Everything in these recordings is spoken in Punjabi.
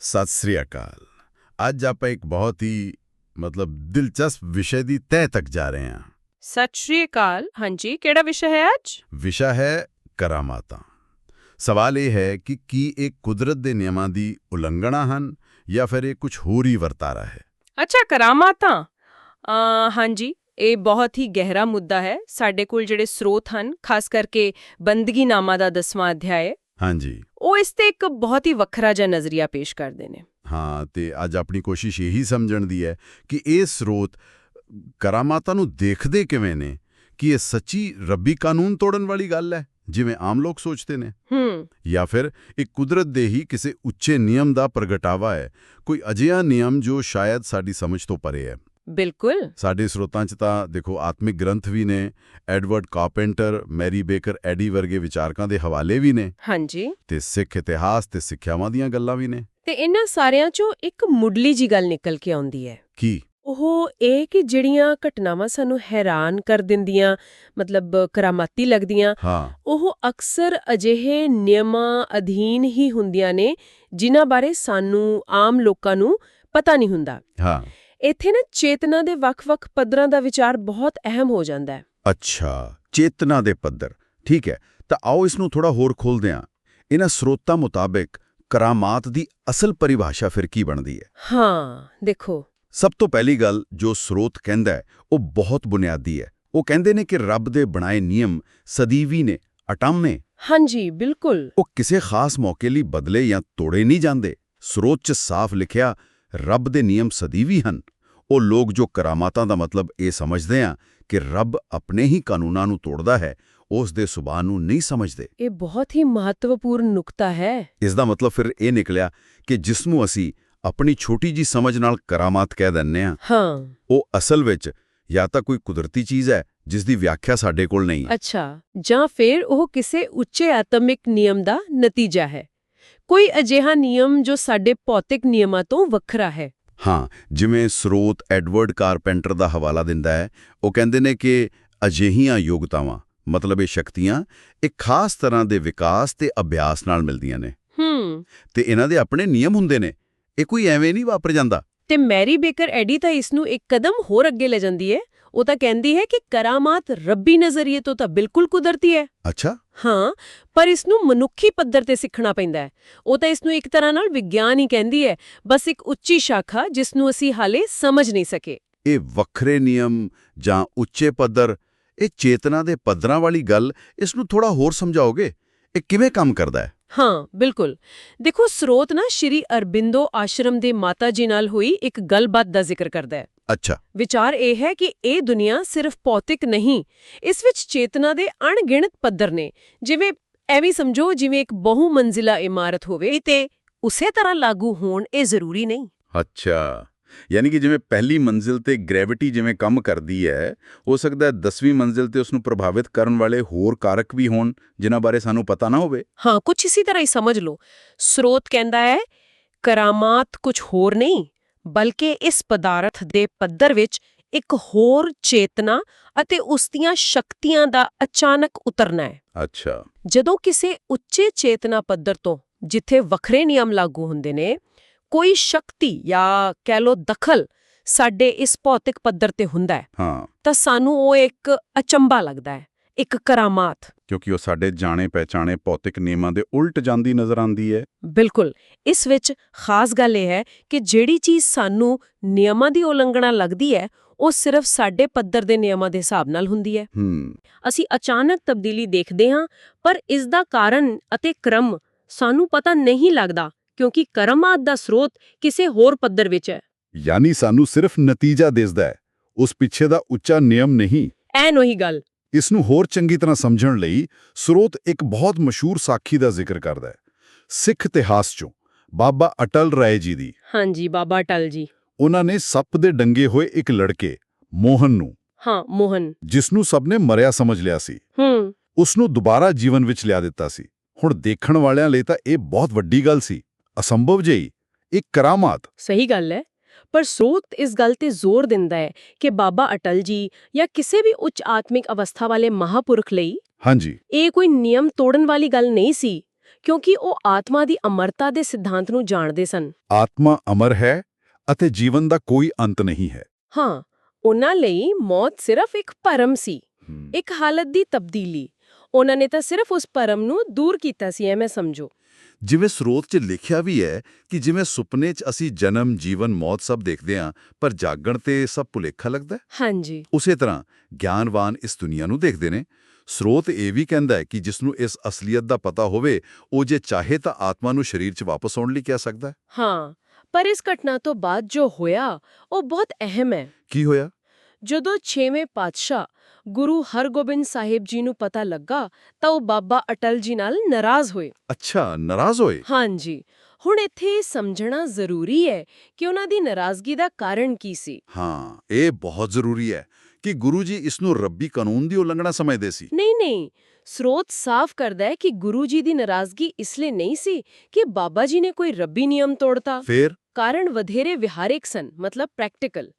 ਸਤਿ ਸ੍ਰੀ ਅਕਾਲ। ਅੱਜ ਆਪਾਂ ਇੱਕ ਬਹੁਤ ਹੀ ਮਤਲਬ ਦਿਲਚਸਪ ਵਿਸ਼ੇ ਦੀ ਤਹਿ ਤੱਕ ਜਾ ਰਹੇ ਹਾਂ। ਸਤਿ ਸ਼੍ਰੀ ਅਕਾਲ। ਹਾਂਜੀ ਕਿਹੜਾ ਵਿਸ਼ਾ ਹੈ ਅੱਜ? ਵਿਸ਼ਾ ਹੈ ਕਰਾਮਾਤਾਂ। ਸਵਾਲ ਇਹ ਹੈ ਕਿ ਕੀ ਇਹ ਕੁਦਰਤ ਦੇ ਨਿਯਮਾਂ ਦੀ ਉਲੰਘਣਾ ਹਨ ਜਾਂ ਫਿਰ ਇਹ ਕੁਝ ਹੋਰ ਹੀ ਵਰਤਾਰਾ ਹੈ? ਅੱਛਾ ਕਰਾਮਾਤਾਂ? ਹਾਂਜੀ ਇਹ ਬਹੁਤ ਹੀ ਗਹਿਰਾ ਮੁੱਦਾ ਹੈ। ਸਾਡੇ ਕੋਲ ਜਿਹੜੇ ਸਰੋਤ ਹਨ ਖਾਸ ਕਰਕੇ ਬੰਦਗੀ ਨਾਮਾ ਦਾ 10ਵਾਂ ਅਧਿਆਇ। ਹਾਂਜੀ। ਉਹ ਇਸ ਤੇ ਇੱਕ ਬਹੁਤ ਹੀ ਵੱਖਰਾ ਜਿਹਾ ਨਜ਼ਰੀਆ ਪੇਸ਼ ਕਰਦੇ ਨੇ। ਹਾਂ ਤੇ ਅੱਜ ਆਪਣੀ ਕੋਸ਼ਿਸ਼ ਇਹੀ ਸਮਝਣ ਦੀ ਹੈ ਕਿ ਇਹ ਸਰੋਤ ਕਰਾਮਾਤਾਂ ਨੂੰ ਦੇਖਦੇ ਕਿਵੇਂ ਨੇ ਕਿ ਇਹ ਸੱਚੀ ਰੱਬੀ ਕਾਨੂੰਨ ਤੋੜਨ ਵਾਲੀ ਗੱਲ ਹੈ ਜਿਵੇਂ ਆਮ ਲੋਕ ਸੋਚਦੇ ਨੇ। ਹੂੰ। ਜਾਂ ਫਿਰ ਇੱਕ ਕੁਦਰਤ ਦੇ ਹੀ ਕਿਸੇ ਉੱਚੇ ਨਿਯਮ ਦਾ ਪ੍ਰਗਟਾਵਾ ਹੈ ਕੋਈ ਅਜਿਹਾ ਨਿਯਮ ਜੋ ਸ਼ਾਇਦ ਸਾਡੀ ਸਮਝ ਤੋਂ ਪਰੇ ਹੈ। ਬਿਲਕੁਲ। ਸਾਡੇ ਸਰੋਤਾਂ 'ਚ ਤਾਂ ਦੇਖੋ ਆਤਮਿਕ ਗ੍ਰੰਥ ਵੀ ਨੇ ਐਡਵਰਡ ਕਾਰਪੈਂਟਰ ਮੈਰੀ ਬੇਕਰ ਐਡੀ ਵਰਗੇ ਵਿਚਾਰਕਾਂ ਦੇ ਹਵਾਲੇ ਵੀ ਨੇ। ਹਾਂਜੀ। ਤੇ ਸਿੱਖ ਇਤਿਹਾਸ ਤੇ ਸਿੱਖਿਆਵਾਂ ਦੀਆਂ ਗੱਲਾਂ ਵੀ ਨੇ। ਤੇ ਇਹਨਾਂ ਸਾਰਿਆਂ ਚੋਂ ਇੱਕ ਮੁੱਢਲੀ ਜੀ ਗੱਲ ਨਿਕਲ ਕੇ ਆਉਂਦੀ ਹੈ। ਕੀ? ਉਹ ਇਹ ਕਿ ਜਿਹੜੀਆਂ ਘਟਨਾਵਾਂ ਸਾਨੂੰ ਹੈਰਾਨ ਕਰ ਦਿੰਦੀਆਂ ਮਤਲਬ ਕਰਾਮਾਤੀ ਲੱਗਦੀਆਂ ਹਾਂ। ਉਹ ਅਕਸਰ ਅਜਿਹੇ ਨਿਯਮਾਂ ਅਧੀਨ ਹੀ ਹੁੰਦੀਆਂ ਨੇ ਜਿਨ੍ਹਾਂ ਬਾਰੇ ਸਾਨੂੰ ਆਮ ਲੋਕਾਂ ਨੂੰ ਪਤਾ ਨਹੀਂ ਹੁੰਦਾ। ਹਾਂ। ਇੱਥੇ ਨਾ ਚੇਤਨਾ ਦੇ ਵੱਖ-ਵੱਖ ਪੱਧਰਾਂ ਦਾ ਵਿਚਾਰ ਬਹੁਤ ਅਹਿਮ ਹੋ ਜਾਂਦਾ ਹੈ। ਅੱਛਾ ਚੇਤਨਾ ਦੇ ਪੱਧਰ। ਠੀਕ ਹੈ ਤਾਂ ਆਓ ਇਸ ਨੂੰ ਥੋੜਾ ਹੋਰ ਖੋਲਦੇ ਹਾਂ। ਇਹਨਾਂ ਸਰੋਤਾਂ ਮੁਤਾਬਕ ਕਰਾਮਾਤ ਦੀ ਅਸਲ ਪਰਿਭਾਸ਼ਾ ਫਿਰ ਕੀ ਬਣਦੀ ਹੈ? ਹਾਂ ਦੇਖੋ। ਸਭ ਤੋਂ ਪਹਿਲੀ ਗੱਲ ਜੋ ਸਰੋਤ ਕਹਿੰਦਾ ਹੈ ਉਹ ਬਹੁਤ ਬੁਨਿਆਦੀ ਹੈ। ਉਹ ਕਹਿੰਦੇ ਨੇ ਕਿ ਰੱਬ ਦੇ ਬਣਾਏ ਨਿਯਮ ਸਦੀਵੀ ਨੇ ਅਟਮ ਨੇ। ਹਾਂਜੀ ਬਿਲਕੁਲ। ਉਹ ਕਿਸੇ ਖਾਸ ਮੌਕੇ ਲਈ ਬਦਲੇ ਜਾਂ ਤੋੜੇ ਨਹੀਂ ਜਾਂਦੇ। ਸਰੋਤ 'ਚ ਸਾਫ਼ ਲਿਖਿਆ ਰੱਬ ਦੇ ਨਿਯਮ ਸਦੀਵੀ ਹਨ। ਉਹ ਲੋਕ ਜੋ ਕਰਾਮਾਤਾਂ ਦਾ ਮਤਲਬ ਇਹ ਸਮਝਦੇ ਆ ਕਿ ਰੱਬ ਆਪਣੇ ਹੀ ਕਾਨੂੰਨਾਂ ਨੂੰ ਤੋੜਦਾ ਹੈ ਉਸ ਦੇ ਸੁਭਾਅ ਨੂੰ ਨਹੀਂ ਸਮਝਦੇ। ਇਹ ਬਹੁਤ ਹੀ ਮਹੱਤਵਪੂਰਨ ਨੁਕਤਾ ਹੈ। ਇਸ ਦਾ ਮਤਲਬ ਫਿਰ ਇਹ ਨਿਕਲਿਆ ਕਿ ਜਿਸ ਨੂੰ ਅਸੀਂ ਆਪਣੀ ਛੋਟੀ ਜੀ ਸਮਝ ਨਾਲ ਕਰਾਮਾਤ ਕਹਿ ਦਿੰਨੇ ਆ ਹਾਂ। ਉਹ ਅਸਲ ਵਿੱਚ ਜਾਂ ਤਾਂ ਕੋਈ ਕੁਦਰਤੀ ਚੀਜ਼ ਹੈ ਜਿਸ ਦੀ ਵਿਆਖਿਆ ਸਾਡੇ ਕੋਲ ਨਹੀਂ। ਹੈ ਅੱਛਾ ਜਾਂ ਫਿਰ ਉਹ ਕਿਸੇ ਉੱਚੇ ਆਤਮਿਕ ਨਿਯਮ ਦਾ ਨਤੀਜਾ ਹੈ। ਕੋਈ ਅਜਿਹਾ ਨਿਯਮ ਜੋ ਸਾਡੇ ਭੌਤਿਕ ਨਿਯਮਾਂ ਤੋਂ ਵੱਖਰਾ ਹੈ? ਹਾਂ ਜਿਵੇਂ ਸਰੋਤ ਐਡਵਰਡ ਕਾਰਪੈਂਟਰ ਦਾ ਹਵਾਲਾ ਦਿੰਦਾ ਹੈ ਉਹ ਕਹਿੰਦੇ ਨੇ ਕਿ ਅਜਿਹੀਆਂ ਯੋਗਤਾਵਾਂ ਮਤਲਬ ਇਹ ਸ਼ਕਤੀਆਂ ਇੱਕ ਖਾਸ ਤਰ੍ਹਾਂ ਦੇ ਵਿਕਾਸ ਤੇ ਅਭਿਆਸ ਨਾਲ ਮਿਲਦੀਆਂ ਨੇ। ਹੂੰ। ਤੇ ਇਹਨਾਂ ਦੇ ਆਪਣੇ ਨਿਯਮ ਹੁੰਦੇ ਨੇ। ਇਹ ਕੋਈ ਐਵੇਂ ਨਹੀਂ ਵਾਪਰ ਜਾਂਦਾ। ਤੇ ਮੈਰੀ ਬੇਕਰ ਐਡੀ ਤਾਂ ਇਸ ਨੂੰ ਇੱਕ ਕਦਮ ਹੋਰ ਅੱਗੇ ਲੈ ਜਾਂਦੀ ਹੈ। ਉਹ ਤਾਂ ਕਹਿੰਦੀ ਹੈ ਕਿ ਕਰਾਮਾਤ ਰੱਬੀ ਨਜ਼ਰੀਏ ਤੋਂ ਤਾਂ ਬਿਲਕੁਲ ਕੁਦਰਤੀ ਹੈ। ਅੱਛਾ। ਹਾਂ ਪਰ ਇਸ ਨੂੰ ਮਨੁੱਖੀ ਪੱਧਰ ਤੇ ਸਿੱਖਣਾ ਪੈਂਦਾ ਹੈ। ਉਹ ਤਾਂ ਇਸ ਨੂੰ ਇੱਕ ਤਰ੍ਹਾਂ ਨਾਲ ਵਿਗਿਆਨ ਹੀ ਕਹਿੰਦੀ ਹੈ ਬਸ ਇੱਕ ਉੱਚੀ ਸ਼ਾਖਾ ਜਿਸ ਨੂੰ ਅਸੀਂ ਹਾਲੇ ਸਮਝ ਨਹੀਂ ਸਕੇ। ਇਹ ਵੱਖਰੇ ਨਿਯਮ ਜਾਂ ਉੱਚੇ ਪੱਧਰ ਇਹ ਚੇਤਨਾ ਦੇ ਪੱਧਰਾਂ ਵਾਲੀ ਗੱਲ ਇਸ ਨੂੰ ਥੋੜਾ ਹੋਰ ਸਮਝਾਓਗੇ? ਇਹ ਕਿਵੇਂ ਕੰਮ ਕਰਦਾ ਹੈ? ਹਾਂ ਬਿਲਕੁਲ। ਦੇਖੋ ਸਰੋਤ ਨਾ ਸ਼੍ਰੀ ਅਰਬਿੰਦੋ ਆਸ਼ਰਮ ਦੇ ਮਾਤਾ ਜੀ ਨਾਲ ਹੋਈ ਇੱਕ ਗੱਲਬਾਤ ਦਾ ਜ਼ਿਕਰ ਕਰਦਾ ਹੈ। ਅੱਛਾ। ਵਿਚਾਰ ਇਹ ਹੈ ਕਿ ਇਹ ਦੁਨੀਆ ਸਿਰਫ ਭੌਤਿਕ ਨਹੀਂ ਇਸ ਵਿੱਚ ਚੇਤਨਾ ਦੇ ਅਣਗਿਣਤ ਪੱਧਰ ਨੇ। ਜਿਵੇਂ ਐਵੇਂ ਸਮਝੋ ਜਿਵੇਂ ਇੱਕ ਬਹੁ ਮੰਜ਼ਿਲਾ ਇਮਾਰਤ ਹੋਵੇ ਤੇ ਉਸੇ ਤਰ੍ਹਾਂ ਲਾਗੂ ਹੋਣ ਇਹ ਜ਼ਰੂਰੀ ਨਹੀਂ। ਅੱਛਾ। ਯਾਨੀ ਕਿ ਜਿਵੇਂ ਪਹਿਲੀ ਮੰਜ਼ਿਲ ਤੇ ਗ੍ਰੈਵਿਟੀ ਜਿਵੇਂ ਕੰਮ ਕਰਦੀ ਹੈ ਹੋ ਸਕਦਾ ਹੈ 10ਵੀਂ ਮੰਜ਼ਿਲ ਤੇ ਉਸ ਨੂੰ ਪ੍ਰਭਾਵਿਤ ਕਰਨ ਵਾਲੇ ਹੋਰ ਕਾਰਕ ਵੀ ਹੋਣ ਜਿਨ੍ਹਾਂ ਬਾਰੇ ਸਾਨੂੰ ਪਤਾ ਨਾ ਹੋਵੇ। ਹਾਂ ਕੁਝ ਇਸੇ ਤਰ੍ਹਾਂ ਹੀ ਸਮਝ ਲਓ। ਸਰੋਤ ਕਹਿੰਦਾ ਹੈ ਕਰਾਮਾਤ ਕੁਝ ਹੋਰ ਨਹੀਂ। ਬਲਕਿ ਇਸ ਪਦਾਰਥ ਦੇ ਪੱਧਰ ਵਿੱਚ ਇੱਕ ਹੋਰ ਚੇਤਨਾ ਅਤੇ ਉਸ ਦੀਆਂ ਸ਼ਕਤੀਆਂ ਦਾ ਅਚਾਨਕ ਉਤਰਨਾ ਹੈ। ਅੱਛਾ। ਜਦੋਂ ਕਿਸੇ ਉੱਚੇ ਚੇਤਨਾ ਪੱਧਰ ਤੋਂ ਜਿੱਥੇ ਵੱਖਰੇ ਨਿਯਮ ਲਾਗੂ ਹੁੰਦੇ ਨੇ ਕੋਈ ਸ਼ਕਤੀ ਜਾਂ ਕਹਿ ਲੋ ਦਖਲ ਸਾਡੇ ਇਸ ਭੌਤਿਕ ਪੱਧਰ ਤੇ ਹੁੰਦਾ ਹੈ ਹਾਂ। ਤਾਂ ਸਾਨੂੰ ਉਹ ਇੱਕ ਅਚੰਬਾ ਲੱਗਦਾ ਹੈ। ਇੱਕ ਕਰਾਮਾਤ। ਕਿਉਂਕਿ ਉਹ ਸਾਡੇ ਜਾਣੇ ਪਹਿਚਾਣੇ ਭੌਤਿਕ ਨਿਯਮਾਂ ਦੇ ਉਲਟ ਜਾਂਦੀ ਨਜ਼ਰ ਆਉਂਦੀ ਹੈ। ਬਿਲਕੁਲ। ਇਸ ਵਿੱਚ ਖਾਸ ਗੱਲ ਇਹ ਹੈ ਕਿ ਜਿਹੜੀ ਚੀਜ਼ ਸਾਨੂੰ ਨਿਯਮਾਂ ਦੀ ਉਲੰਘਣਾ ਲੱਗਦੀ ਹੈ ਉਹ ਸਿਰਫ ਸਾਡੇ ਪੱਧਰ ਦੇ ਨਿਯਮਾਂ ਦੇ ਹਿਸਾਬ ਨਾਲ ਹੁੰਦੀ ਹੈ। ਅਸੀਂ ਅਚਾਨਕ ਤਬਦੀਲੀ ਦੇਖਦੇ ਹਾਂ ਪਰ ਇਸ ਦਾ ਕਾਰਨ ਅਤੇ ਕ੍ਰਮ ਸਾਨੂੰ ਪਤਾ ਨਹੀਂ ਲੱਗਦਾ ਕਿਉਂਕਿ ਕਰਮਾਤ ਦਾ ਸਰੋਤ ਕਿਸੇ ਹੋਰ ਪੱਧਰ ਵਿੱਚ ਹੈ। ਯਾਨੀ ਸਾਨੂੰ ਸਿਰਫ ਨਤੀਜਾ ਦਿਸਦਾ ਹੈ ਉਸ ਪਿੱਛੇ ਦਾ ਉੱਚਾ ਨਿਯਮ ਨਹੀਂ। ਐਨ ਉਹੀ ਗੱਲ। ਇਸ ਨੂੰ ਹੋਰ ਚੰਗੀ ਤਰ੍ਹਾਂ ਸਮਝਣ ਲਈ ਸਰੋਤ ਇੱਕ ਬਹੁਤ ਮਸ਼ਹੂਰ ਸਾਖੀ ਦਾ ਜ਼ਿਕਰ ਕਰਦਾ ਹੈ। ਸਿੱਖ ਇਤਿਹਾਸ 'ਚੋਂ ਬਾਬਾ ਅਟਲ ਰਾਏ ਜੀ ਦੀ। ਹਾਂਜੀ ਬਾਬਾ ਟਲ ਜੀ। ਉਹਨਾਂ ਨੇ ਸੱਪ ਦੇ ਡੰਗੇ ਹੋਏ ਇੱਕ ਲੜਕੇ ਮੋਹਨ ਨੂੰ ਹਾਂ ਮੋਹਨ। ਜਿਸ ਨੂੰ ਸਭ ਨੇ ਮਰਿਆ ਸਮਝ ਲਿਆ ਸੀ। ਹੂੰ। ਉਸ ਨੂੰ ਦੁਬਾਰਾ ਜੀਵਨ ਵਿੱਚ ਲਿਆ ਦਿੱਤਾ ਸੀ। ਹੁਣ ਦੇਖਣ ਵਾਲਿਆਂ ਲਈ ਤਾਂ ਇਹ ਬਹੁਤ ਵੱਡੀ ਗੱਲ ਸੀ। ਅਸੰਭਵ ਜਿਹੀ ਇੱਕ ਕਰਾਮਾਤ। ਸਹੀ ਗੱਲ ਹੈ। ਪਰ ਸਰੋਤ ਇਸ ਗੱਲ ਤੇ ਜ਼ੋਰ ਦਿੰਦਾ ਹੈ ਕਿ ਬਾਬਾ ਅਟਲ ਜੀ ਜਾਂ ਕਿਸੇ ਵੀ ਉੱਚ ਆਤਮਿਕ ਅਵਸਥਾ ਵਾਲੇ ਮਹਾਪੁਰਖ ਲਈ ਹਾਂਜੀ। ਇਹ ਕੋਈ ਨਿਯਮ ਤੋੜਨ ਵਾਲੀ ਗੱਲ ਨਹੀਂ ਸੀ ਕਿਉਂਕਿ ਉਹ ਆਤਮਾ ਦੀ ਅਮਰਤਾ ਦੇ ਸਿਧਾਂਤ ਨੂੰ ਜਾਣਦੇ ਸਨ। ਆਤਮਾ ਅਮਰ ਹੈ ਅਤੇ ਜੀਵਨ ਦਾ ਕੋਈ ਅੰਤ ਨਹੀਂ ਹੈ। ਹਾਂ ਉਹਨਾਂ ਲਈ ਮੌਤ ਸਿਰਫ ਇੱਕ ਭਰਮ ਸੀ ਇੱਕ ਹਾਲਤ ਦੀ ਤਬਦੀਲੀ। ਉਹਨਾਂ ਨੇ ਤਾਂ ਸਿਰਫ ਉਸ ਭਰਮ ਨੂੰ ਦੂਰ ਕੀਤਾ ਸੀ ਐਵੇਂ ਸਮਝੋ। ਜਿਵੇਂ ਸਰੋਤ 'ਚ ਲਿਖਿਆ ਵੀ ਹੈ ਕਿ ਜਿਵੇਂ ਸੁਪਨੇ 'ਚ ਅਸੀਂ ਜਨਮ ਜੀਵਨ ਮੌਤ ਸਭ ਦੇਖਦੇ ਹਾਂ ਪਰ ਜਾਗਣ ਤੇ ਸਭ ਭੁਲੇਖਾ ਲੱਗਦਾ। ਹਾਂਜੀ। ਉਸੇ ਤਰ੍ਹਾਂ ਗਿਆਨਵਾਨ ਇਸ ਦੁਨੀਆ ਨੂੰ ਦੇਖਦੇ ਨੇ। ਸਰੋਤ ਇਹ ਵੀ ਕਹਿੰਦਾ ਹੈ ਕਿ ਜਿਸ ਨੂੰ ਇਸ ਅਸਲੀਅਤ ਦਾ ਪਤਾ ਹੋਵੇ ਉਹ ਜੇ ਚਾਹੇ ਤਾਂ ਆਤਮਾ ਨੂੰ ਸਰੀਰ 'ਚ ਵਾਪਸ ਆਉਣ ਲਈ ਕਹਿ ਸਕਦਾ ਹੈ। ਹਾਂ ਪਰ ਇਸ ਘਟਨਾ ਤੋਂ ਬਾਅਦ ਜੋ ਹੋਇਆ ਉਹ ਬਹੁਤ ਅਹਿਮ ਹੈ। ਕੀ ਹੋਇਆ? ਜਦੋਂ 6ਵੇਂ ਪਾਤਸ਼ਾਹ ਗੁਰੂ ਹਰਗੋਬਿੰਦ ਸਾਹਿਬ ਜੀ ਨੂੰ ਪਤਾ ਲੱਗਾ ਤਾਂ ਉਹ ਬਾਬਾ ਅਟਲ ਜੀ ਨਾਲ ਨਾਰਾਜ਼ ਹੋਏ। ਅੱਛਾ ਨਾਰਾਜ਼ ਹੋਏ? ਹਾਂਜੀ। ਹੁਣ ਇੱਥੇ ਸਮਝਣਾ ਜ਼ਰੂਰੀ ਹੈ ਕਿ ਉਹਨਾਂ ਦੀ ਨਾਰਾਜ਼ਗੀ ਦਾ ਕਾਰਨ ਕੀ ਸੀ। ਹਾਂ ਇਹ ਬਹੁਤ ਜ਼ਰੂਰੀ ਹੈ ਕਿ ਗੁਰੂ ਜੀ ਇਸ ਨੂੰ ਰੱਬੀ ਕਾਨੂੰਨ ਦੀ ਉਲੰਘਣਾ ਸਮਝਦੇ ਸੀ। ਨਹੀਂ ਨਹੀਂ। ਸਰੋਤ ਸਾਫ਼ ਕਰਦਾ ਹੈ ਕਿ ਗੁਰੂ ਜੀ ਦੀ ਨਾਰਾਜ਼ਗੀ ਇਸ ਲਈ ਨਹੀਂ ਸੀ ਕਿ ਬਾਬਾ ਜੀ ਨੇ ਕੋਈ ਰੱਬੀ ਨਿਯਮ ਤੋੜਤਾ। ਫੇਰ? ਕਾਰਨ ਵਧੇਰੇ ਵਿਹਾਰਿਕ ਸਨ ਮਤਲਬ ਪ੍ਰੈਕਟੀਕਲ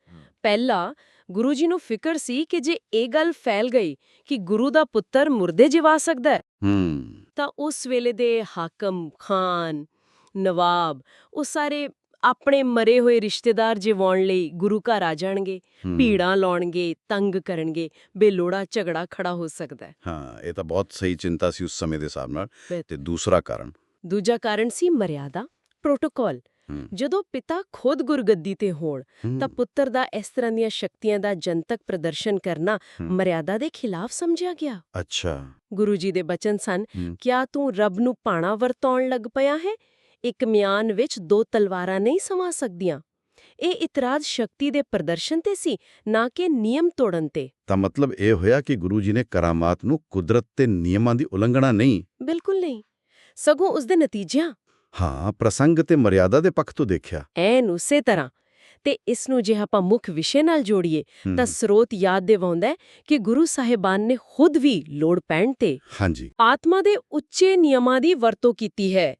ਪਹਿਲਾ ਗੁਰੂ ਜੀ ਨੂੰ ਫਿਕਰ ਸੀ ਕਿ ਜੇ ਇਹ ਗੱਲ ਫੈਲ ਗਈ ਕਿ ਗੁਰੂ ਦਾ ਪੁੱਤਰ ਮੁਰਦੇ ਜਿਵਾ ਸਕਦਾ ਹੈ ਹੂੰ ਤਾਂ ਉਸ ਵੇਲੇ ਦੇ ਹਾਕਮ ਖਾਨ ਨਵਾਬ ਉਹ ਸਾਰੇ ਆਪਣੇ ਮਰੇ ਹੋਏ ਰਿਸ਼ਤੇਦਾਰ ਜਿਵਾਉਣ ਲਈ ਗੁਰੂ ਘਰ ਆ ਜਾਣਗੇ। ਭੀੜਾਂ ਲਾਉਣਗੇ ਤੰਗ ਕਰਨਗੇ ਬੇਲੋੜਾ ਝਗੜਾ ਖੜਾ ਹੋ ਸਕਦਾ ਹੈ ਹਾਂ ਇਹ ਤਾਂ ਬਹੁਤ ਸਹੀ ਚਿੰਤਾ ਸੀ ਉਸ ਸਮੇਂ ਦੇ ਹਿਸਾਬ ਨਾਲ। ਤੇ ਦੂਸਰਾ ਕਾਰਨ ਦੂਜਾ ਕਾਰਨ ਸੀ ਮਰਿਆਦਾ ਪ੍ਰੋਟੋਕਾਲ। ਜਦੋਂ ਪਿਤਾ ਖੁਦ ਗੁਰਗੱਦੀ ਤੇ ਹੋਣ। ਤਾਂ ਪੁੱਤਰ ਦਾ ਇਸ ਤਰ੍ਹਾਂ ਦੀਆਂ ਸ਼ਕਤੀਆਂ ਦਾ ਜਨਤਕ ਪ੍ਰਦਰਸ਼ਨ ਕਰਨਾ। ਮਰਿਆਦਾ ਦੇ ਖਿਲਾਫ ਸਮਝਿਆ ਗਿਆ। ਅੱਛਾ। ਗੁਰੂ ਜੀ ਦੇ ਬਚਨ ਸਨ। ਕਿਆ ਤੂੰ ਰੱਬ ਨੂੰ ਪਾਣਾ ਵਰਤਾਉਣ ਲੱਗ ਪਿਆ ਹੈ? ਇੱਕ ਮਿਆਨ ਵਿੱਚ ਦੋ ਤਲਵਾਰਾਂ ਨਹੀਂ ਸਮਾ ਸਕਦੀਆਂ। ਇਹ ਇਤਰਾਜ਼ ਸ਼ਕਤੀ ਦੇ ਪ੍ਰਦਰਸ਼ਨ ਤੇ ਸੀ ਨਾ ਕਿ ਨਿਯਮ ਤੋੜਨ ਤੇ। ਤਾਂ ਮਤਲਬ ਇਹ ਹੋਇਆ ਕਿ ਗੁਰੂ ਜੀ ਨੇ ਕਰਾਮਾਤ ਨੂੰ ਕੁਦਰਤ ਤੇ ਨਿਯਮਾਂ ਦੀ ਉਲੰਘਣਾ ਨਹੀਂ? ਬਿਲਕੁਲ ਨਹੀਂ। ਸਗੋਂ ਉਸ ਦੇ ਨਤੀਜਿਆਂ ਹਾਂ ਪ੍ਰਸੰਗ ਤੇ ਮਰਿਆਦਾ ਦੇ ਪੱਖ ਤੋਂ ਦੇਖਿਆ। ਐਨ ਉਸੇ ਤਰ੍ਹਾਂ। ਤੇ ਇਸ ਨੂੰ ਜੇ ਆਪਾਂ ਮੁੱਖ ਵਿਸ਼ੇ ਨਾਲ ਜੋੜੀਏ। ਤਾਂ ਸਰੋਤ ਯਾਦ ਦਿਵਾਉਂਦਾ ਕਿ ਗੁਰੂ ਸਾਹਿਬਾਨ ਨੇ ਖੁਦ ਵੀ ਲੋੜ ਪੈਣ ਤੇ ਹਾਂਜੀ। ਆਤਮਾ ਦੇ ਉੱਚੇ ਨਿਯਮਾਂ ਦੀ ਵਰਤੋਂ ਕੀਤੀ ਹੈ।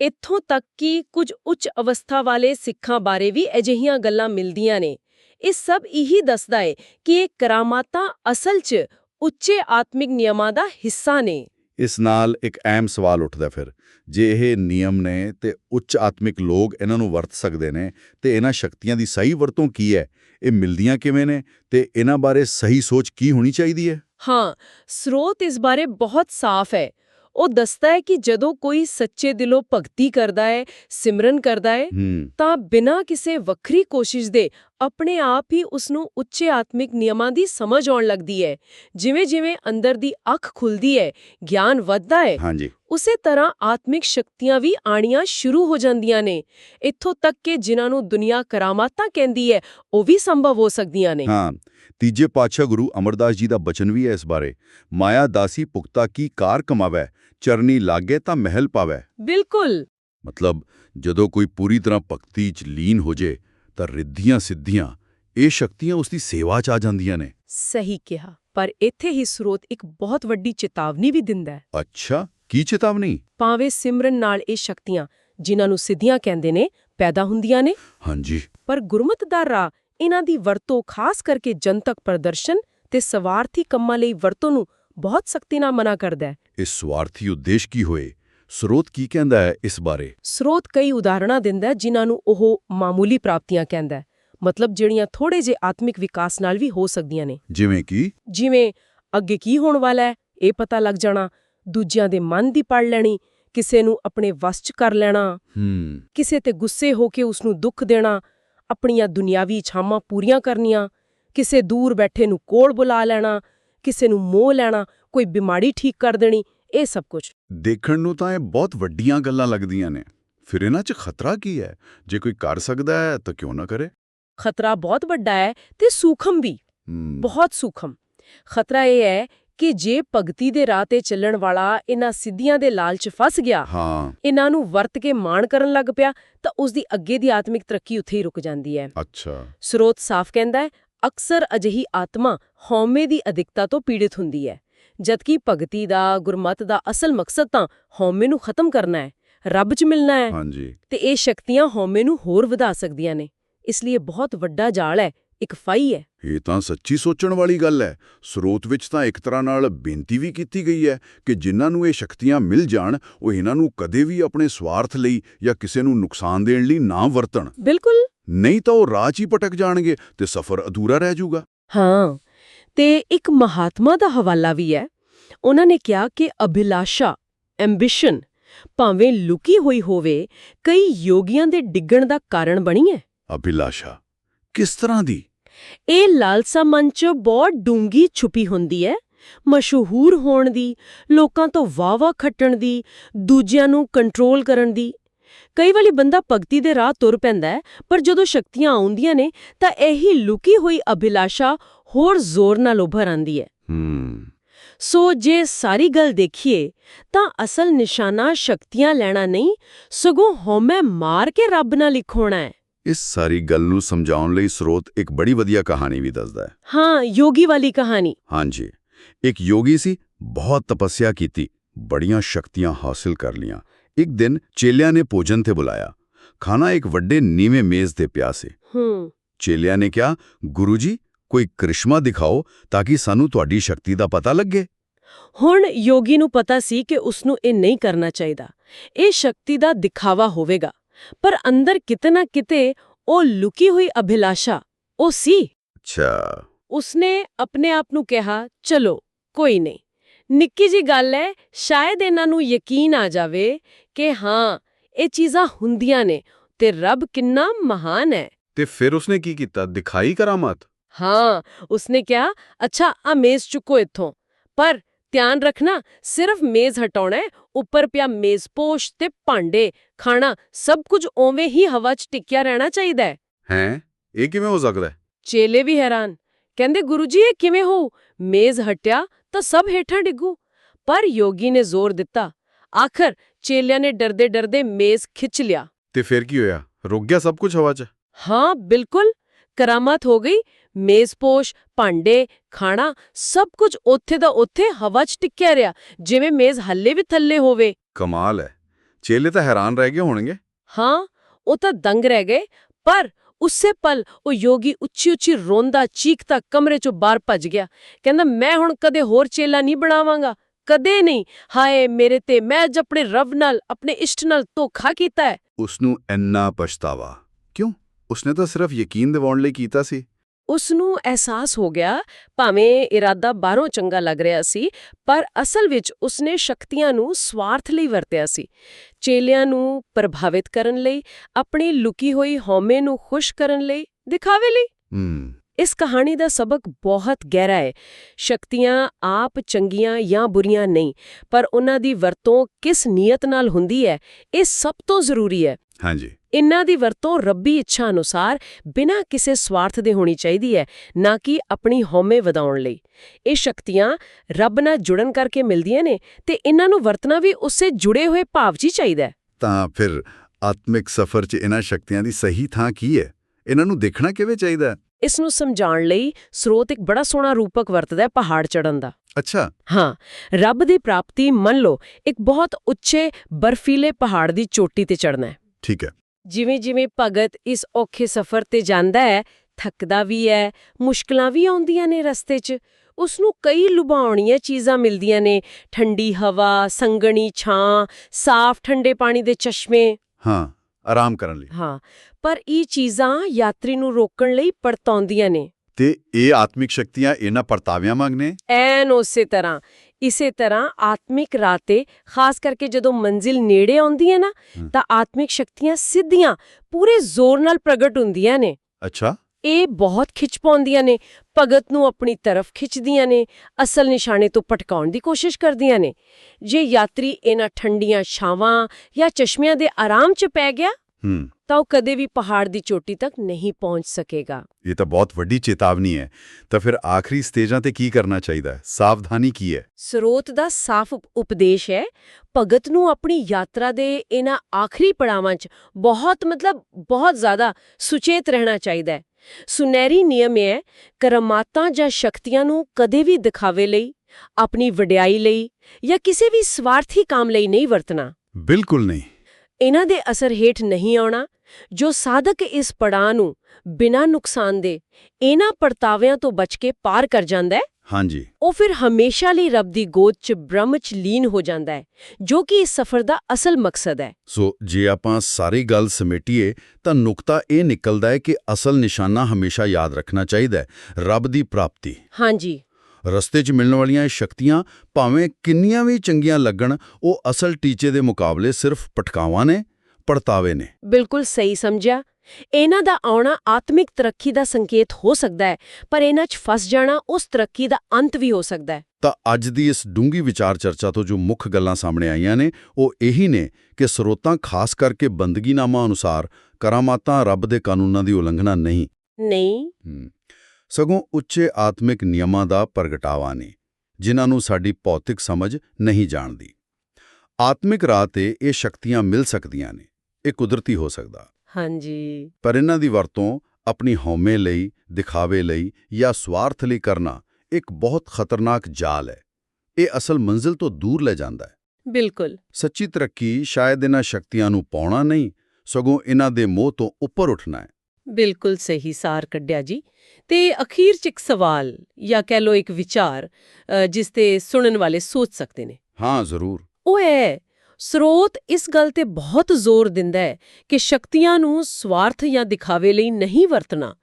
ਇੱਥੋਂ ਤੱਕ ਕਿ ਕੁਝ ਉੱਚ ਅਵਸਥਾ ਵਾਲੇ ਸਿੱਖਾਂ ਬਾਰੇ ਵੀ ਅਜਿਹੀਆਂ ਗੱਲਾਂ ਮਿਲਦੀਆਂ ਨੇ। ਇਹ ਸਭ ਇਹੀ ਦੱਸਦਾ ਹੈ ਕਿ ਇਹ ਕਰਾਮਾਤਾਂ ਅਸਲ 'ਚ ਉੱਚੇ ਆਤਮਿਕ ਨਿਯਮਾਂ ਦਾ ਹਿੱਸਾ ਨੇ। ਇਸ ਨਾਲ ਇੱਕ ਅਹਿਮ ਸਵਾਲ ਉੱਠਦਾ ਫਿਰ, ਜੇ ਇਹ ਨਿਯਮ ਨੇ ਤੇ ਉੱਚ ਆਤਮਿਕ ਲੋਕ ਇਹਨਾਂ ਨੂੰ ਵਰਤ ਸਕਦੇ ਨੇ, ਤੇ ਇਹਨਾਂ ਸ਼ਕਤੀਆਂ ਦੀ ਸਹੀ ਵਰਤੋਂ ਕੀ ਹੈ? ਇਹ ਮਿਲਦੀਆਂ ਕਿਵੇਂ ਨੇ? ਤੇ ਇਹਨਾਂ ਬਾਰੇ ਸਹੀ ਸੋਚ ਕੀ ਹੋਣੀ ਚਾਹੀਦੀ ਹੈ? ਹਾਂ, ਸਰੋਤ ਇਸ ਬਾਰੇ ਬਹੁਤ ਸਾਫ਼ ਹੈ। ਉਹ ਦੱਸਦਾ ਹੈ ਕਿ ਜਦੋਂ ਕੋਈ ਸੱਚੇ ਦਿਲੋਂ ਭਗਤੀ ਕਰਦਾ ਹੈ ਸਿਮਰਨ ਕਰਦਾ ਹੈ ਤਾਂ ਬਿਨਾਂ ਕਿਸੇ ਵੱਖਰੀ ਕੋਸ਼ਿਸ਼ ਦੇ ਆਪਣੇ ਆਪ ਹੀ ਉਸ ਨੂੰ ਉੱਚੇ ਆਤਮਿਕ ਨਿਯਮਾਂ ਦੀ ਸਮਝ ਆਉਣ ਲੱਗਦੀ ਹੈ। ਜਿਵੇਂ-ਜਿਵੇਂ ਅੰਦਰ ਦੀ ਅੱਖ ਖੁੱਲਦੀ ਹੈ ਗਿਆਨ ਵੱਧਦਾ ਹੈ ਹਾਂਜੀ। ਉਸੇ ਤਰ੍ਹਾਂ ਆਤਮਿਕ ਸ਼ਕਤੀਆਂ ਵੀ ਆਣੀਆਂ ਸ਼ੁਰੂ ਹੋ ਜਾਂਦੀਆਂ ਨੇ। ਇੱਥੋਂ ਤੱਕ ਕਿ ਜਿਨ੍ਹਾਂ ਨੂੰ ਦੁਨੀਆ ਕਰਾਮਾਤਾਂ ਕਹਿੰਦੀ ਹੈ ਉਹ ਵੀ ਸੰਭਵ ਹੋ ਸਕਦੀਆਂ ਨੇ। ਹਾਂ ਤੀਜੇ ਪਾਤਸ਼ਾਹ ਗੁਰੂ ਅਮਰਦਾਸ ਜੀ ਦਾ ਬਚਨ ਵੀ ਹੈ ਇਸ ਬਾਰੇ। ਮਾਇਆ ਦਾਸੀ ਪੁਖਤਾ ਕੀ ਕਾਰ ਕਮਾਵੈ? ਚਰਨੀ ਲਾਗੇ ਤਾਂ ਮਹਿਲ ਪਾਵੈ। ਬਿਲਕੁਲ। ਮਤਲਬ ਜਦੋਂ ਕੋਈ ਪੂਰੀ ਤਰ੍ਹਾਂ ਭਗਤੀ 'ਚ ਲੀਨ ਹੋ ਜੇ ਤਾਂ ਰਿੱਧੀਆਂ ਸਿੱਧੀਆਂ ਇਹ ਸ਼ਕਤੀਆਂ ਉਸ ਦੀ ਸੇਵਾ 'ਚ ਆ ਜਾਂਦੀਆਂ ਨੇ। ਸਹੀ ਕਿਹਾ। ਪਰ ਇੱਥੇ ਹੀ ਸਰੋਤ ਇੱਕ ਬਹੁਤ ਵੱਡੀ ਚੇਤਾਵਨੀ ਵੀ ਦਿੰਦਾ ਹੈ। ਅੱਛਾ ਕੀ ਚੇਤਾਵਨੀ? ਭਾਵੇਂ ਸਿਮਰਨ ਨਾਲ ਇਹ ਸ਼ਕਤੀਆਂ ਜਿਨ੍ਹਾਂ ਨੂੰ ਸਿੱਧੀਆਂ ਕਹਿੰਦੇ ਨੇ ਪੈਦਾ ਹੁੰਦੀਆਂ ਨੇ। ਹਾਂਜੀ। ਪਰ ਗੁਰਮਤ ਦਾ ਰਾਹ ਇਹਨਾਂ ਦੀ ਵਰਤੋਂ ਖਾਸ ਕਰਕੇ ਜਨਤਕ ਪ੍ਰਦਰਸ਼ਨ ਤੇ ਸਵਾਰਥੀ ਕੰਮਾਂ ਲਈ ਵਰਤੋਂ ਨੂੰ ਬਹੁਤ ਸਖਤੀ ਨਾਲ ਮਨਾ ਕਰਦਾ ਹੈ। ਇਸ ਸਵਾਰਥੀ ਉਦੇਸ਼ ਕੀ ਹੋਏ? ਸਰੋਤ ਕੀ ਕਹਿੰਦਾ ਹੈ ਇਸ ਬਾਰੇ? ਸਰੋਤ ਕਈ ਉਦਾਹਰਣਾਂ ਦਿੰਦਾ ਹੈ, ਜਿਨ੍ਹਾਂ ਨੂੰ ਉਹ ਮਾਮੂਲੀ ਪ੍ਰਾਪਤੀਆਂ ਕਹਿੰਦਾ ਹੈ। ਮਤਲਬ ਜਿਹੜੀਆਂ ਥੋੜੇ ਜਿਹੇ ਆਤਮਿਕ ਵਿਕਾਸ ਨਾਲ ਵੀ ਹੋ ਸਕਦੀਆਂ ਨੇ। ਜਿਵੇਂ ਕਿ? ਜਿਵੇਂ ਅੱਗੇ ਕੀ ਹੋਣ ਵਾਲਾ ਹੈ ਇਹ ਪਤਾ ਲੱਗ ਜਾਣਾ ਦੂਜਿਆਂ ਦੇ ਮਨ ਦੀ ਪੜ ਲੈਣੀ ਕਿਸੇ ਨੂੰ ਆਪਣੇ ਵਸ 'ਚ ਕਰ ਲੈਣਾ ਹੂੰ। ਕਿਸੇ ਤੇ ਗੁੱਸੇ ਹੋ ਕੇ ਉਸ ਨੂੰ ਦੁੱਖ ਦੇਣਾ ਆਪਣੀਆਂ ਦੁਨਿਆਵੀ ਇੱਛਾਵਾਂ ਪੂਰੀਆਂ ਕਰਨੀਆਂ ਕਿਸੇ ਦੂਰ ਬੈਠੇ ਨੂੰ ਕੋਲ ਬੁਲਾ ਲੈਣਾ ਕਿਸੇ ਨੂੰ ਮੋਹ ਲੈਣਾ ਕੋਈ ਬਿਮਾਰੀ ਠੀਕ ਕਰ ਦੇਣੀ ਇਹ ਸਭ ਕੁਝ ਦੇਖਣ ਨੂੰ ਤਾਂ ਇਹ ਬਹੁਤ ਵੱਡੀਆਂ ਗੱਲਾਂ ਲੱਗਦੀਆਂ ਨੇ। ਫਿਰ ਇਹਨਾਂ 'ਚ ਖਤਰਾ ਕੀ ਹੈ? ਜੇ ਕੋਈ ਕਰ ਸਕਦਾ ਹੈ ਤਾਂ ਕਿਉਂ ਨਾ ਕਰੇ? ਖਤਰਾ ਬਹੁਤ ਵੱਡਾ ਹੈ ਤੇ ਸੂਖਮ ਵੀ। ਬਹੁਤ ਸੂਖਮ। ਖਤਰਾ ਇਹ ਹੈ ਕਿ ਜੇ ਭਗਤੀ ਦੇ ਰਾਹ ਤੇ ਚੱਲਣ ਵਾਲਾ ਇਹਨਾਂ ਸਿੱਧੀਆਂ ਦੇ ਲਾਲਚ ਫਸ ਗਿਆ ਹਾਂ। ਇਹਨਾਂ ਨੂੰ ਵਰਤ ਕੇ ਮਾਣ ਕਰਨ ਲੱਗ ਪਿਆ ਤਾਂ ਉਸ ਦੀ ਅੱਗੇ ਦੀ ਆਤਮਿਕ ਤਰੱਕੀ ਉੱਥੇ ਹੀ ਰੁਕ ਜਾਂਦੀ ਹੈ। ਅੱਛਾ। ਸਰੋਤ ਸਾਫ਼ ਕਹਿੰਦਾ ਹੈ ਅਕਸਰ ਅਜਿਹੀ ਆਤਮਾ ਹਉਮੈ ਦੀ ਅਧਿਕਤਾ ਤੋਂ ਪੀੜਿਤ ਹੁੰਦੀ ਹੈ ਜਦਕਿ ਭਗਤੀ ਦਾ ਗੁਰਮਤ ਦਾ ਅਸਲ ਮਕਸਦ ਤਾਂ ਹਉਮੈ ਨੂੰ ਖਤਮ ਕਰਨਾ ਹੈ ਰੱਬ 'ਚ ਮਿਲਣਾ ਹੈ। ਹਾਂਜੀ। ਤੇ ਇਹ ਸ਼ਕਤੀਆਂ ਹਉਮੈ ਨੂੰ ਹੋਰ ਵਧਾ ਸਕਦੀਆਂ ਨੇ ਇਸ ਲਈ ਬਹੁਤ ਵੱਡਾ ਜਾਲ ਹੈ ਇੱਕ ਫਾਈ ਹੈ। ਇਹ ਤਾਂ ਸੱਚੀ ਸੋਚਣ ਵਾਲੀ ਗੱਲ ਹੈ। ਸਰੋਤ ਵਿੱਚ ਤਾਂ ਇੱਕ ਤਰ੍ਹਾਂ ਨਾਲ ਬੇਨਤੀ ਵੀ ਕੀਤੀ ਗਈ ਹੈ ਕਿ ਜਿਨ੍ਹਾਂ ਨੂੰ ਇਹ ਸ਼ਕਤੀਆਂ ਮਿਲ ਜਾਣ ਉਹ ਇਹਨਾਂ ਨੂੰ ਕਦੇ ਵੀ ਆਪਣੇ ਸਵਾਰਥ ਲਈ ਜਾਂ ਕਿਸੇ ਨੂੰ ਨੁਕਸਾਨ ਦੇਣ ਲਈ ਨਾ ਵਰਤਣ। ਬਿਲਕੁਲ। ਨਹੀਂ ਤਾਂ ਉਹ ਰਾਹ 'ਚ ਹੀ ਭਟਕ ਜਾਣਗੇ ਤੇ ਸਫ਼ਰ ਅਧੂਰਾ ਰਹਿ ਜਾਊਗਾ। ਹਾਂ ਤੇ ਇੱਕ ਮਹਾਤਮਾ ਦਾ ਹਵਾਲਾ ਵੀ ਹੈ। ਉਹਨਾਂ ਨੇ ਕਿਹਾ ਕਿ ਅਭਿਲਾਸ਼ਾ ਐਂਬੀਸ਼ਨ ਭਾਵੇਂ ਲੁਕੀ ਹੋਈ ਹੋਵੇ ਕਈ ਯੋਗੀਆਂ ਦੇ ਡਿੱਗਣ ਦਾ ਕਾਰਨ ਬਣੀ ਹੈ। ਅਭਿਲਾਸ਼ਾ। ਕਿਸ ਤਰ੍ਹਾਂ ਦੀ? ਇਹ ਲਾਲਸਾ ਮਨ 'ਚ ਬਹੁਤ ਡੂੰਗੀ ਛੁਪੀ ਹੁੰਦੀ ਹੈ ਮਸ਼ਹੂਰ ਹੋਣ ਦੀ ਲੋਕਾਂ ਤੋਂ ਵਾਵਾ ਖੱਟਣ ਦੀ ਦੂਜਿਆਂ ਨੂੰ ਕੰਟਰੋਲ ਕਰਨ ਦੀ। ਕਈ ਵਾਲੀ ਬੰਦਾ ਭਗਤੀ ਦੇ ਰਾਹ ਤੁਰ ਪੈਂਦਾ ਪਰ ਜਦੋਂ ਸ਼ਕਤੀਆਂ ਆਉਂਦੀਆਂ ਨੇ ਤਾਂ ਇਹੀ ਲੁਕੀ ਹੋਈ ਅਭਿਲਾਸ਼ਾ ਹੋਰ ਜ਼ੋਰ ਨਾਲ ਉੱਭਰ ਆਂਦੀ ਹੈ। ਹੂੰ। ਸੋ ਜੇ ਸਾਰੀ ਗੱਲ ਦੇਖੀਏ ਤਾਂ ਅਸਲ ਨਿਸ਼ਾਨਾ ਸ਼ਕਤੀਆਂ ਲੈਣਾ ਨਹੀਂ ਸਗੋਂ ਹਉਮੈ ਮਾਰ ਕੇ ਰੱਬ ਨਾਲ ਲਿਖੋਣਾ ਹੈ। ਇਸ ਸਾਰੀ ਗੱਲ ਨੂੰ ਸਮਝਾਉਣ ਲਈ ਸਰੋਤ ਇੱਕ ਬੜੀ ਵਧੀਆ ਕਹਾਣੀ ਵੀ ਦੱਸਦਾ ਹੈ। ਹਾਂ ਯੋਗੀ ਵਾਲੀ ਕਹਾਣੀ। ਹਾਂਜੀ। ਇੱਕ ਯੋਗੀ ਸੀ ਬਹੁਤ ਤਪੱਸਿਆ ਕੀਤੀ ਬੜੀਆਂ ਸ਼ਕਤੀਆਂ ਹਾਸਲ ਕਰ ਲੀਆਂ। ਇੱਕ ਦਿਨ ਚੇਲਿਆਂ ਨੇ ਭੋਜਨ ਤੇ ਬੁਲਾਇਆ। ਖਾਣਾ ਇੱਕ ਵੱਡੇ ਨੀਵੇਂ ਮੇਜ਼ ਤੇ ਪਿਆ ਸੀ। ਹੂੰ। ਚੇਲਿਆਂ ਨੇ ਕਿਹਾ ਗੁਰੂ ਜੀ ਕੋਈ ਕ੍ਰਿਸ਼ਮਾ ਦਿਖਾਓ ਤਾਂ ਕਿ ਸਾਨੂੰ ਤੁਹਾਡੀ ਸ਼ਕਤੀ ਦਾ ਪਤਾ ਲੱਗੇ। ਹੁਣ ਯੋਗੀ ਨੂੰ ਪਤਾ ਸੀ ਕਿ ਉਸ ਨੂੰ ਇਹ ਨਹੀਂ ਕਰਨਾ ਚਾਹੀਦਾ। ਇਹ ਸ਼ਕਤੀ ਦਾ ਦਿਖਾਵਾ ਹੋਵੇਗਾ। ਪਰ ਅੰਦਰ ਕਿਤੇ ਨਾ ਕਿਤੇ ਉਹ ਲੁਕੀ ਹੋਈ ਅਭਿਲਾਸ਼ਾ ਉਹ ਸੀ। ਅੱਛਾ। ਉਸਨੇ ਆਪਣੇ ਆਪ ਨੂੰ ਕਿਹਾ ਚਲੋ ਕੋਈ ਨਹੀਂ। ਨਿੱਕੀ ਜੀ ਗੱਲ ਹੈ ਸ਼ਾਇਦ ਇਹਨਾਂ ਨੂੰ ਯਕੀਨ ਆ ਜਾਵੇ ਕਿ ਹਾਂ ਇਹ ਚੀਜ਼ਾਂ ਹੁੰਦੀਆਂ ਨੇ ਤੇ ਰੱਬ ਕਿੰਨਾ ਮਹਾਨ ਹੈ ਤੇ ਫਿਰ ਉਸਨੇ ਕੀ ਕੀਤਾ? ਦਿਖਾਈ ਕਰਾਮਾਤ? ਹਾਂ ਉਸਨੇ ਕਿਹਾ ਅੱਛਾ ਆ ਮੇਜ਼ ਚੁੱਕੋ ਇੱਥੋਂ। ਪਰ ਧਿਆਨ ਰੱਖਣਾ ਸਿਰਫ ਮੇਜ਼ ਹਟਾਉਣਾ ਹੈ ਉੱਪਰ ਪਿਆ ਮੇਜ਼ਪੋਸ਼ ਤੇ ਭਾਂਡੇ ਖਾਣਾ ਸਭ ਕੁਝ ਓਵੇਂ ਹੀ ਹਵਾ 'ਚ ਟਿਕਿਆ ਰਹਿਣਾ ਚਾਹੀਦਾ ਹੈ। ਹੈ? ਇਹ ਕਿਵੇਂ ਹੋ ਸਕਦਾ ਹੈ? ਚੇਲੇ ਵੀ ਹੈਰਾਨ। ਕਹਿੰਦੇ ਗੁਰੂ ਜੀ ਇਹ ਕਿਵੇਂ ਹੋ ਮੇਜ਼ ਹਟਿਆ ਤਾਂ ਸਭ ਹੇਠਾਂ ਡਿੱਗੂ। ਪਰ ਯੋਗੀ ਨੇ ਜ਼ੋਰ ਦਿੱਤਾ। ਆਖਰ ਚੇਲਿਆਂ ਨੇ ਡਰਦੇ ਡਰਦੇ ਮੇਜ਼ ਖਿੱਚ ਲਿਆ। ਤੇ ਫਿਰ ਕੀ ਹੋਇਆ? ਰੁਕ ਗਿਆ ਸਭ ਕੁਝ ਹਵਾ 'ਚ? ਹਾਂ ਬਿਲਕੁਲ। ਕਰਾਮਾਤ ਹੋ ਗਈ। ਮੇਜ਼ਪੋਸ਼ ਭਾਂਡੇ ਖਾਣਾ ਸਭ ਕੁਝ ਉੱਥੇ ਦਾ ਉੱਥੇ ਹਵਾ 'ਚ ਟਿਕਿਆ ਰਿਹਾ ਜਿਵੇਂ ਮੇਜ਼ ਹੱਲੇ ਵੀ ਥੱਲੇ ਹੋਵੇ। ਕਮਾਲ ਹੈ। ਚੇਲੇ ਤਾਂ ਹੈਰਾਨ ਰਹਿ ਗਏ ਹੋਣਗੇ। ਹਾਂ ਉਹ ਤਾਂ ਦੰਗ ਰਹਿ ਗਏ ਪਰ ਉਸੇ ਪਲ ਉਹ ਯੋਗੀ ਉੱਚੀ ਉੱਚੀ ਰੋਂਦਾ ਚੀਕਦਾ ਕਮਰੇ ਚੋਂ ਬਾਹਰ ਭੱਜ ਗਿਆ। ਕਹਿੰਦਾ ਮੈਂ ਹੁਣ ਕਦੇ ਹੋਰ ਚੇਲਾ ਨਹੀਂ ਬਣਾਵਾਂਗਾ? ਕਦੇ ਨਹੀਂ। ਹਾਏ ਮੇਰੇ ਤੇ ਮੈਂ ਅੱਜ ਆਪਣੇ ਰੱਬ ਨਾਲ ਆਪਣੇ ਇਸ਼ਟ ਨਾਲ ਧੋਖਾ ਕੀਤਾ ਹੈ। ਉਸ ਨੂੰ ਇੰਨਾ ਪਛਤਾਵਾ। ਕਿਉਂ? ਉਸਨੇ ਤਾਂ ਸਿਰਫ ਯਕੀਨ ਦਿਵਾਉਣ ਲਈ ਕੀਤਾ ਸੀ। ਉਸ ਨੂੰ ਅਹਿਸਾਸ ਹੋ ਗਿਆ ਭਾਵੇਂ ਇਰਾਦਾ ਬਾਹਰੋਂ ਚੰਗਾ ਲੱਗ ਰਿਹਾ ਸੀ ਪਰ ਅਸਲ ਵਿੱਚ ਉਸਨੇ ਸ਼ਕਤੀਆਂ ਨੂੰ ਸਵਾਰਥ ਲਈ ਵਰਤਿਆ ਸੀ। ਚੇਲਿਆਂ ਨੂੰ ਪ੍ਰਭਾਵਿਤ ਕਰਨ ਲਈ ਆਪਣੀ ਲੁਕੀ ਹੋਈ ਹਉਮੈ ਨੂੰ ਖੁਸ਼ ਕਰਨ ਲਈ ਦਿਖਾਵੇ ਲਈ। ਇਸ ਕਹਾਣੀ ਦਾ ਸਬਕ ਬਹੁਤ ਗਹਿਰਾ ਹੈ। ਸ਼ਕਤੀਆਂ ਆਪ ਚੰਗੀਆਂ ਜਾਂ ਬੁਰੀਆਂ ਨਹੀਂ ਪਰ ਉਹਨਾਂ ਦੀ ਵਰਤੋਂ ਕਿਸ ਨੀਅਤ ਨਾਲ ਹੁੰਦੀ ਹੈ ਇਹ ਸਭ ਤੋਂ ਜ਼ਰੂਰੀ ਹੈ। ਹਾਂਜੀ। ਇਨ੍ਹਾਂ ਦੀ ਵਰਤੋਂ ਰੱਬੀ ਇੱਛਾ ਅਨੁਸਾਰ ਬਿਨਾਂ ਕਿਸੇ ਸਵਾਰਥ ਦੇ ਹੋਣੀ ਚਾਹੀਦੀ ਹੈ ਨਾ ਕਿ ਆਪਣੀ ਹਉਮੈ ਵਧਾਉਣ ਲਈ। ਇਹ ਸ਼ਕਤੀਆਂ ਰੱਬ ਨਾਲ ਜੁੜਨ ਕਰਕੇ ਮਿਲਦੀਆਂ ਨੇ ਤੇ ਇਹਨਾਂ ਨੂੰ ਵਰਤਣਾ ਵੀ ਉਸੇ ਜੁੜੇ ਹੋਏ ਭਾਵ 'ਚ ਹੀ ਚਾਹੀਦਾ ਤਾਂ ਫਿਰ ਆਤਮਿਕ ਸਫ਼ਰ 'ਚ ਇਹਨਾਂ ਸ਼ਕਤੀਆਂ ਦੀ ਸਹੀ ਥਾਂ ਕੀ ਹੈ? ਇਹਨਾਂ ਨੂੰ ਦੇਖਣਾ ਕਿਵੇਂ ਚਾਹੀਦਾ? ਇਸ ਨੂੰ ਸਮਝਾਉਣ ਲਈ ਸਰੋਤ ਇੱਕ ਬੜਾ ਸੋਹਣਾ ਰੂਪਕ ਵਰਤਦਾ ਹੈ ਪਹਾੜ ਚੜਨ ਦਾ। ਅੱਛਾ। ਹਾਂ ਰੱਬ ਦੀ ਪ੍ਰਾਪਤੀ ਮੰਨ ਲਓ ਇੱਕ ਬਹੁਤ ਉੱਚੇ ਬਰਫੀਲੇ ਪਹਾੜ ਦੀ ਚੋਟੀ ਤੇ ਚੜਨਾ ਹੈ। ਠੀਕ ਹੈ। ਜਿਵੇਂ ਜਿਵੇਂ ਭਗਤ ਇਸ ਔਖੇ ਸਫ਼ਰ ਤੇ ਜਾਂਦਾ ਹੈ ਥੱਕਦਾ ਵੀ ਹੈ ਮੁਸ਼ਕਲਾਂ ਵੀ ਆਉਂਦੀਆਂ ਨੇ ਰਸਤੇ 'ਚ ਉਸ ਨੂੰ ਕਈ ਲੁਭਾਉਣੀਆਂ ਚੀਜ਼ਾਂ ਮਿਲਦੀਆਂ ਨੇ ਠੰਡੀ ਹਵਾ ਸੰਗਣੀ ਛਾਂ ਸਾਫ਼ ਠੰਡੇ ਪਾਣੀ ਦੇ ਚਸ਼ਮੇ। ਹਾਂ ਆਰਾਮ ਕਰਨ ਲਈ। ਹਾਂ ਪਰ ਇਹ ਚੀਜ਼ਾਂ ਯਾਤਰੀ ਨੂੰ ਰੋਕਣ ਲਈ ਪਰਤਾਉਂਦੀਆਂ ਨੇ। ਤੇ ਇਹ ਆਤਮਿਕ ਸ਼ਕਤੀਆਂ ਇਹਨਾਂ ਪਰਤਾਵਿਆਂ ਮੰਗਨੇ ਐਨ ਉਸੇ ਤਰ੍ਹਾਂ। ਇਸੇ ਤਰ੍ਹਾਂ ਆਤਮਿਕ ਰਾਹ ਤੇ ਖਾਸ ਕਰਕੇ ਜਦੋਂ ਮੰਜ਼ਿਲ ਨੇੜੇ ਆਉਂਦੀ ਹੈ ਨਾ। ਤਾਂ ਆਤਮਿਕ ਸ਼ਕਤੀਆਂ ਸਿੱਧੀਆਂ ਪੂਰੇ ਜ਼ੋਰ ਨਾਲ ਪ੍ਰਗਟ ਹੁੰਦੀਆਂ ਨੇ। ਅੱਛਾ। ਇਹ ਬਹੁਤ ਖਿੱਚ ਪਾਉਂਦੀਆਂ ਨੇ ਭਗਤ ਨੂੰ ਆਪਣੀ ਤਰਫ ਖਿੱਚਦੀਆਂ ਨੇ ਅਸਲ ਨਿਸ਼ਾਨੇ ਤੋਂ ਭਟਕਾਉਣ ਦੀ ਕੋਸ਼ਿਸ਼ ਕਰਦੀਆਂ ਨੇ। ਜੇ ਯਾਤਰੀ ਇਹਨਾਂ ਠੰਡੀਆਂ ਛਾਵਾਂ ਜਾਂ ਚਸ਼ਮਿਆਂ ਦੇ ਆਰਾਮ 'ਚ ਪੈ ਗਿਆ ਹੂੰ। ਤਾਂ ਉਹ ਕਦੇ ਵੀ ਪਹਾੜ ਦੀ ਚੋਟੀ ਤੱਕ ਨਹੀਂ ਪਹੁੰਚ ਸਕੇਗਾ। ਇਹ ਤਾਂ ਬਹੁਤ ਵੱਡੀ ਚੇਤਾਵਨੀ ਹੈ। ਤਾਂ ਫਿਰ ਆਖਰੀ ਸਟੇਜਾਂ ਤੇ ਕੀ ਕਰਨਾ ਚਾਹੀਦਾ ਹੈ? ਸਾਵਧਾਨੀ ਕੀ ਹੈ? ਸਰੋਤ ਦਾ ਸਾਫ਼ ਉਪ- ਉਪਦੇਸ਼ ਹੈ ਭਗਤ ਨੂੰ ਆਪਣੀ ਯਾਤਰਾ ਦੇ ਇਹਨਾਂ ਆਖਰੀ ਪੜਾਵਾਂ 'ਚ ਬਹੁਤ ਮਤਲਬ ਬਹੁਤ ਜ਼ਿਆਦਾ ਸੁਚੇਤ ਰਹਿਣਾ ਚਾਹੀਦਾ ਹੈ। ਸੁਨਹਿਰੀ ਨਿਯਮ ਇਹ ਹੈ ਕਰਮਾਤਾਂ ਜਾਂ ਸ਼ਕਤੀਆਂ ਨੂੰ ਕਦੇ ਵੀ ਦਿਖਾਵੇ ਲਈ ਆਪਣੀ ਵਡਿਆਈ ਲਈ ਜਾਂ ਕਿਸੇ ਵੀ ਸਵਾਰਥੀ ਕੰਮ ਲਈ ਨਹੀਂ ਵਰਤਣਾ। ਬਿਲਕੁਲ ਨਹੀਂ। ਇਹਨਾਂ ਦੇ ਅਸਰ ਹੇਠ ਨਹੀਂ ਆਉਣਾ ਜੋ ਸਾਧਕ ਇਸ ਪੜਾਅ ਨੂੰ ਬਿਨਾਂ ਨੁਕਸਾਨ ਦੇ ਇਹਨਾਂ ਪਰਤਾਵਿਆਂ ਤੋਂ ਬਚ ਕੇ ਪਾਰ ਕਰ ਜਾਂਦਾ ਹੈ ਹਾਂਜੀ। ਉਹ ਫਿਰ ਹਮੇਸ਼ਾ ਲਈ ਰੱਬ ਦੀ ਗੋਦ 'ਚ ਬ੍ਰਹਮ 'ਚ ਲੀਨ ਹੋ ਜਾਂਦਾ ਹੈ ਜੋ ਕਿ ਇਸ ਸਫ਼ਰ ਦਾ ਅਸਲ ਮਕਸਦ ਹੈ। ਸੋ ਜੇ ਆਪਾਂ ਸਾਰੀ ਗੱਲ ਸਮੇਟੀਏ ਤਾਂ ਨੁਕਤਾ ਇਹ ਨਿਕਲਦਾ ਹੈ ਕਿ ਅਸਲ ਨਿਸ਼ਾਨਾ ਹਮੇਸ਼ਾ ਯਾਦ ਰੱਖਣਾ ਚਾਹੀਦਾ ਹੈ ਰੱਬ ਦੀ ਪ੍ਰਾਪਤੀ। ਹਾਂਜੀ। ਰਸਤੇ 'ਚ ਮਿਲਣ ਵਾਲੀਆਂ ਸ਼ਕਤੀਆਂ ਭਾਵੇਂ ਕਿੰਨੀਆਂ ਵੀ ਚੰਗੀਆਂ ਲੱਗਣ ਉਹ ਅਸਲ ਟੀਚੇ ਦੇ ਮੁਕਾਬਲੇ ਸਿਰਫ ਪਟਕਾਵਾਂ ਨੇ ਪੜਤਾਵੇ ਨੇ। ਬਿਲਕੁਲ ਸਹੀ ਸਮਝਿਆ। ਇਹਨਾਂ ਦਾ ਆਉਣਾ ਆਤਮਿਕ ਤਰੱਕੀ ਦਾ ਸੰਕੇਤ ਹੋ ਸਕਦਾ ਹੈ ਪਰ ਇਹਨਾਂ 'ਚ ਫਸ ਜਾਣਾ ਉਸ ਤਰੱਕੀ ਦਾ ਅੰਤ ਵੀ ਹੋ ਸਕਦਾ ਹੈ। ਤਾਂ ਅੱਜ ਦੀ ਇਸ ਡੂੰਗੀ ਵਿਚਾਰ ਚਰਚਾ ਤੋਂ ਜੋ ਮੁੱਖ ਗੱਲਾਂ ਸਾਹਮਣੇ ਆਈਆਂ ਨੇ ਉਹ ਇਹੀ ਨੇ ਕਿ ਸਰੋਤਾਂ ਖਾਸ ਕਰਕੇ ਬੰਦਗੀਨਾਮਾ ਅਨੁਸਾਰ ਕਰਾਮਾਤਾਂ ਰੱਬ ਦੇ ਕਾਨੂੰਨਾਂ ਦੀ ਉਲੰਘਣਾ ਨਹੀਂ। ਨਹੀਂ। ਸਗੋਂ ਉੱਚੇ ਆਤਮਿਕ ਨਿਯਮਾਂ ਦਾ ਪ੍ਰਗਟਾਵਾ ਨੇ ਜਿਨ੍ਹਾਂ ਨੂੰ ਸਾਡੀ ਭੌਤਿਕ ਸਮਝ ਨਹੀਂ ਜਾਣਦੀ। ਆਤਮਿਕ ਰਾਹ ਤੇ ਇਹ ਸ਼ਕਤੀਆਂ ਮਿਲ ਸਕਦੀਆਂ ਨੇ ਇਹ ਕੁਦਰਤੀ ਹੋ ਸਕਦਾ। ਹਾਂਜੀ। ਪਰ ਇਹਨਾਂ ਦੀ ਵਰਤੋਂ ਆਪਣੀ ਹਉਮੈ ਲਈ ਦਿਖਾਵੇ ਲਈ ਜਾਂ ਸਵਾਰਥ ਲਈ ਕਰਨਾ ਇੱਕ ਬਹੁਤ ਖਤਰਨਾਕ ਜਾਲ ਹੈ। ਇਹ ਅਸਲ ਮੰਜ਼ਿਲ ਤੋਂ ਦੂਰ ਲੈ ਜਾਂਦਾ ਹੈ। ਬਿਲਕੁਲ। ਸੱਚੀ ਤਰੱਕੀ ਸ਼ਾਇਦ ਇਹਨਾਂ ਸ਼ਕਤੀਆਂ ਨੂੰ ਪਾਉਣਾ ਨਹੀਂ ਸਗੋਂ ਇਹਨਾਂ ਦੇ ਮੋਹ ਤੋਂ ਉੱਪਰ ਉੱਠਣਾ ਹੈ। ਬਿਲਕੁਲ ਸਹੀ ਸਾਰ ਕੱਢਿਆ ਜੀ। ਤੇ ਅਖੀਰ 'ਚ ਇੱਕ ਸਵਾਲ ਜਾਂ ਕਹਿ ਲੋ ਇੱਕ ਵਿਚਾਰ ਜਿਸ ਤੇ ਸੁਣਨ ਵਾਲੇ ਸੋਚ ਸਕਦੇ ਨੇ। ਹਾਂ ਜ਼ਰੂਰ। ਉਹ ਹੈ ਸਰੋਤ ਇਸ ਗੱਲ ਤੇ ਬਹੁਤ ਜ਼ੋਰ ਦਿੰਦਾ ਹੈ ਕਿ ਸ਼ਕਤੀਆਂ ਨੂੰ ਸਵਾਰਥ ਜਾਂ ਦਿਖਾਵੇ ਲਈ ਨਹੀਂ ਵਰਤਣਾ।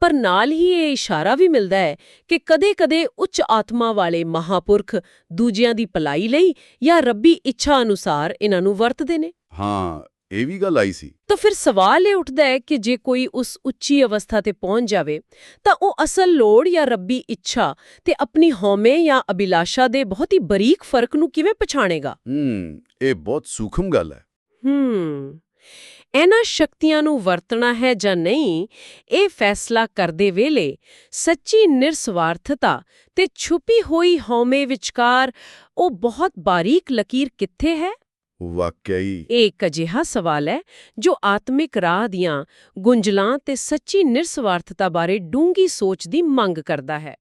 ਪਰ ਨਾਲ ਹੀ ਇਹ ਇਸ਼ਾਰਾ ਵੀ ਮਿਲਦਾ ਹੈ ਕਿ ਕਦੇ-ਕਦੇ ਉੱਚ ਆਤਮਾ ਵਾਲੇ ਮਹਾਪੁਰਖ ਦੂਜਿਆਂ ਦੀ ਭਲਾਈ ਲਈ ਜਾਂ ਰੱਬੀ ਇੱਛਾ ਅਨੁਸਾਰ ਇਹਨਾਂ ਨੂੰ ਵਰਤਦੇ ਨੇ। ਹਾਂ ਇਹ ਵੀ ਗੱਲ ਆਈ ਸੀ। ਤਾਂ ਫਿਰ ਸਵਾਲ ਇਹ ਉੱਠਦਾ ਹੈ ਕਿ ਜੇ ਕੋਈ ਉਸ ਉੱਚੀ ਅਵਸਥਾ ਤੇ ਪਹੁੰਚ ਜਾਵੇ ਤਾਂ ਉਹ ਅਸਲ ਲੋੜ ਜਾਂ ਰੱਬੀ ਇੱਛਾ ਤੇ ਆਪਣੀ ਹਉਮੈ ਜਾਂ ਅਭਿਲਾਸ਼ਾ ਦੇ ਬਹੁਤ ਹੀ ਬਰੀਕ ਫ਼ਰਕ ਨੂੰ ਕਿਵੇਂ ਪਛਾਣੇਗਾ? ਹੂੰ ਇਹ ਬਹੁਤ ਸੂਖਮ ਗੱਲ ਹੈ। ਹੂੰ ਇਹਨਾਂ ਸ਼ਕਤੀਆਂ ਨੂੰ ਵਰਤਣਾ ਹੈ ਜਾਂ ਨਹੀਂ ਇਹ ਫੈਸਲਾ ਕਰਦੇ ਵੇਲੇ ਸੱਚੀ ਨਿਰਸਵਾਰਥਤਾ ਤੇ ਛੁਪੀ ਹੋਈ ਹਉਮੈ ਵਿਚਕਾਰ ਉਹ ਬਹੁਤ ਬਾਰੀਕ ਲਕੀਰ ਕਿੱਥੇ ਹੈ? ਵਾਕਈ ਇਹ ਇੱਕ ਅਜਿਹਾ ਸਵਾਲ ਹੈ ਜੋ ਆਤਮਿਕ ਰਾਹ ਦੀਆਂ ਗੁੰਝਲਾਂ ਤੇ ਸੱਚੀ ਨਿਰਸਵਾਰਥਤਾ ਬਾਰੇ ਡੂੰਗੀ ਸੋਚ ਦੀ ਮੰਗ ਕਰਦਾ ਹੈ।